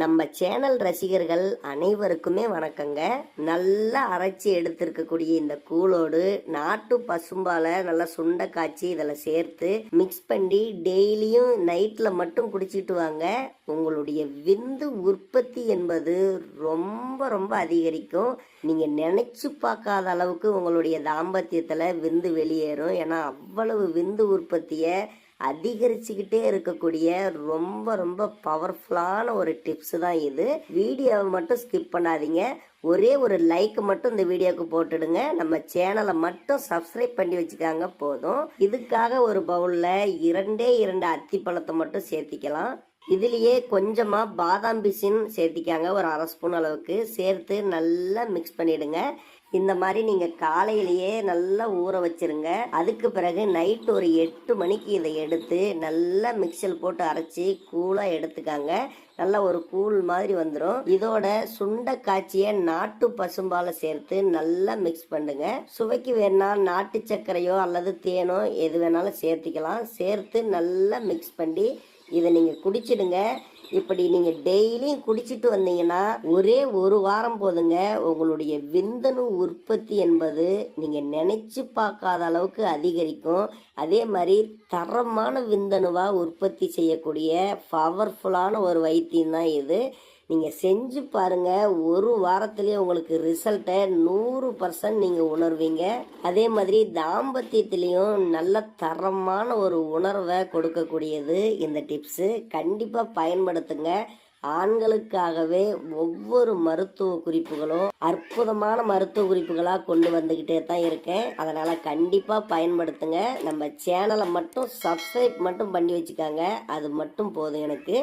நம்ம சேனல் ரசிகர்கள் அனைவருக்குமே வணக்கங்க. நல்லா அரைச்சி எடுத்திருக்கக்கூடிய இந்த கூழோடு நாட்டு பசும்பாலை நல்லா சுண்ட காய்ச்சி இதில் சேர்த்து மிக்ஸ் பண்ணி டெய்லியும் நைட்டில் மட்டும் குடிச்சிட்டு வாங்க. உங்களுடைய விந்து உற்பத்தி என்பது ரொம்ப ரொம்ப அதிகரிக்கும். நீங்கள் நினச்சி பார்க்காத அளவுக்கு உங்களுடைய தாம்பத்தியத்தில் விந்து வெளியேறும். ஏன்னா அவ்வளவு விந்து உற்பத்தியை அதிகரிச்சுக்கிட்டே இருக்கக்கூடிய ரொம்ப ரொம்ப பவர்ஃபுல்லான ஒரு டிப்ஸ் தான் இது. வீடியோவை மட்டும் ஸ்கிப் பண்ணாதீங்க. ஒரே ஒரு லைக் மட்டும் இந்த வீடியோக்கு போட்டுடுங்க. நம்ம சேனலை மட்டும் சப்ஸ்கிரைப் பண்ணி வச்சுக்காங்க போதும். இதுக்காக ஒரு பவுலில் இரண்டே இரண்டு அத்திப்பழத்தை மட்டும் சேர்த்திக்கலாம். இதுலேயே கொஞ்சமாக பாதாம் பிசின் சேர்த்திக்காங்க ஒரு அரை ஸ்பூன் அளவுக்கு. சேர்த்து நல்லா மிக்ஸ் பண்ணிடுங்க. இந்த மாதிரி நீங்கள் காலையிலேயே நல்லா ஊற வச்சிருங்க. அதுக்கு பிறகு நைட் ஒரு எட்டு மணிக்கு இதை எடுத்து நல்லா மிக்சல் போட்டு அரைச்சி கூலாக எடுத்துக்காங்க. நல்லா ஒரு கூழ் மாதிரி வந்துடும் இதோட சுண்ட காய்ச்சிய நாட்டு பசும்பாலை சேர்த்து நல்லா மிக்ஸ் பண்ணுங்க. சுவைக்கு வேணா நாட்டு சர்க்கரையோ அல்லது தேனோ எது வேணாலும் சேர்த்திக்கலாம். சேர்த்து நல்லா மிக்ஸ் பண்ணி இதை நீங்கள் குடிச்சிடுங்க. இப்படி நீங்கள் டெய்லியும் குடிச்சிட்டு வந்தீங்கன்னா ஒரே ஒரு வாரம் போதுங்க. உங்களுடைய விந்தணு உற்பத்தி என்பது நீங்கள் நினச்சி பார்க்காத அளவுக்கு அதிகரிக்கும். அதே மாதிரி தரமான விந்தணுவாக உற்பத்தி செய்யக்கூடிய பவர்ஃபுல்லான ஒரு வைத்தியம் தான் இது. நீங்கள் செஞ்சு பாருங்கள் ஒரு வாரத்துலேயே உங்களுக்கு ரிசல்ட்டை நூறு பர்சன்ட் நீங்கள் உணர்வீங்க. அதே மாதிரி தாம்பத்தியத்துலேயும் நல்ல தரமான ஒரு உணர்வை கொடுக்கக்கூடியது இந்த டிப்ஸு கண்டிப்பாக பயன்படுத்துங்க. ஆண்களுக்காகவே ஒவ்வொரு மருத்துவ குறிப்புகளும் அற்புதமான மருத்துவ குறிப்புகளாக கொண்டு வந்துக்கிட்டே தான் இருக்கேன். அதனால் கண்டிப்பாக பயன்படுத்துங்க. நம்ம சேனலை மட்டும் சப்ஸ்கிரைப் மட்டும் பண்ணி வச்சுக்காங்க. அது மட்டும் போதும் எனக்கு.